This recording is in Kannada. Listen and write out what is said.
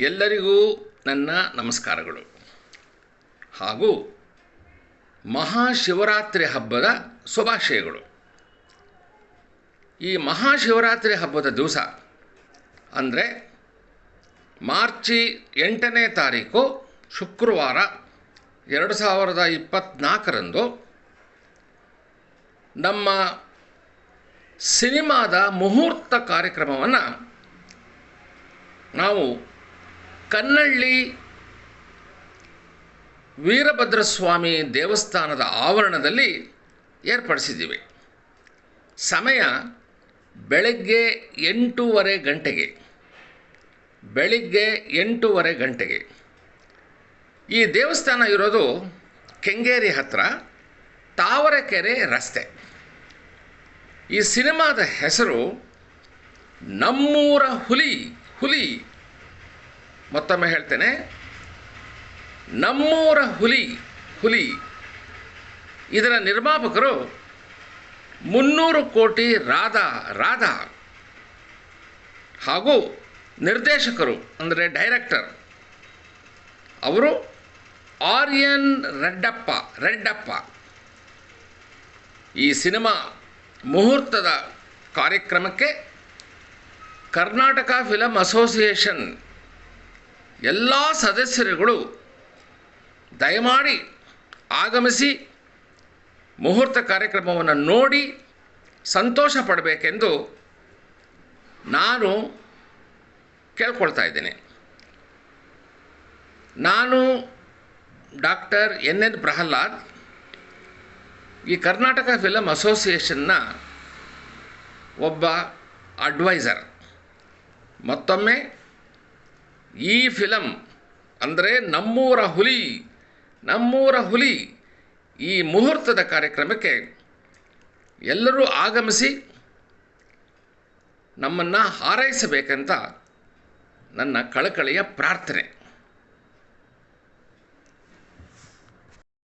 ಎಲ್ಲರಿಗೂ ನನ್ನ ನಮಸ್ಕಾರಗಳು. ಹಾಗೂ ಮಹಾಶಿವರಾತ್ರಿ ಹಬ್ಬದ ಶುಭಾಶಯಗಳು. ಈ ಮಹಾಶಿವರಾತ್ರಿ ಹಬ್ಬದ ದಿವಸ ಅಂದರೆ ಮಾರ್ಚಿ ಎಂಟನೇ ತಾರೀಕು ಶುಕ್ರವಾರ ಎರಡು ಸಾವಿರದ ಇಪ್ಪತ್ತ್ನಾಲ್ಕರಂದು ನಮ್ಮ ಸಿನಿಮಾದ ಮುಹೂರ್ತ ಕಾರ್ಯಕ್ರಮವನ್ನು ನಾವು ಕನ್ನಳ್ಳಿ ವೀರಭದ್ರಸ್ವಾಮಿ ದೇವಸ್ಥಾನದ ಆವರಣದಲ್ಲಿ ಏರ್ಪಡಿಸಿದ್ದೀವಿ. ಸಮಯ ಬೆಳಗ್ಗೆ ಎಂಟೂವರೆ ಗಂಟೆಗೆ. ಬೆಳಿಗ್ಗೆ ಎಂಟೂವರೆ ಗಂಟೆಗೆ. ಈ ದೇವಸ್ಥಾನ ಇರೋದು ಕೆಂಗೇರಿ ಹತ್ತಿರ ತಾವರೆಕೆರೆ ರಸ್ತೆ. ಈ ಸಿನಿಮಾದ ಹೆಸರು ನಮ್ಮೂರ ಹುಲಿ ಹುಲಿ ಮತ್ತೊಮ್ಮೆ ಹೇಳ್ತೇನೆ. ನಮ್ಮೂರ ಹುಲಿ ಹುಲಿ, ಇದರ ನಿರ್ಮಾಪಕರು ಮುನ್ನೂರು ಕೋಟಿ ರಾಧಾ ರಾಧಾ ಹಾಗೂ ನಿರ್ದೇಶಕರು, ಅಂದರೆ ಡೈರೆಕ್ಟರ್ ಅವರು ಆರ್ಯನ್ ರೆಡ್ಡಪ್ಪ ರೆಡ್ಡಪ್ಪ. ಈ ಸಿನಿಮಾ ಮುಹೂರ್ತದ ಕಾರ್ಯಕ್ರಮಕ್ಕೆ ಕರ್ನಾಟಕ ಫಿಲಮ್ ಅಸೋಸಿಯೇಷನ್ ಎಲ್ಲ ಸದಸ್ಯರುಗಳು ದಯಮಾಡಿ ಆಗಮಿಸಿ ಮುಹೂರ್ತ ಕಾರ್ಯಕ್ರಮವನ್ನು ನೋಡಿ ಸಂತೋಷ ಪಡಬೇಕೆಂದು ನಾನು ಕೇಳ್ಕೊಳ್ತಾ ಇದ್ದೇನೆ. ನಾನು ಡಾಕ್ಟರ್ ಎನ್ ಎನ್ ಪ್ರಹ್ಲಾದ್ ಈ ಕರ್ನಾಟಕ ಫಿಲಮ್ ಅಸೋಸಿಯೇಷನ್ನ ಒಬ್ಬ ಅಡ್ವೈಸರ್. ಮತ್ತೊಮ್ಮೆ ಈ ಫಿಲಮ್ ಅಂದರೆ ನಮ್ಮೂರ ಹುಲಿ ನಮ್ಮೂರ ಹುಲಿ ಈ ಮುಹೂರ್ತದ ಕಾರ್ಯಕ್ರಮಕ್ಕೆ ಎಲ್ಲರೂ ಆಗಮಿಸಿ ನಮ್ಮನ್ನು ಹಾರೈಸಬೇಕಂತ ನನ್ನ ಕಳಕಳಿಯ ಪ್ರಾರ್ಥನೆ.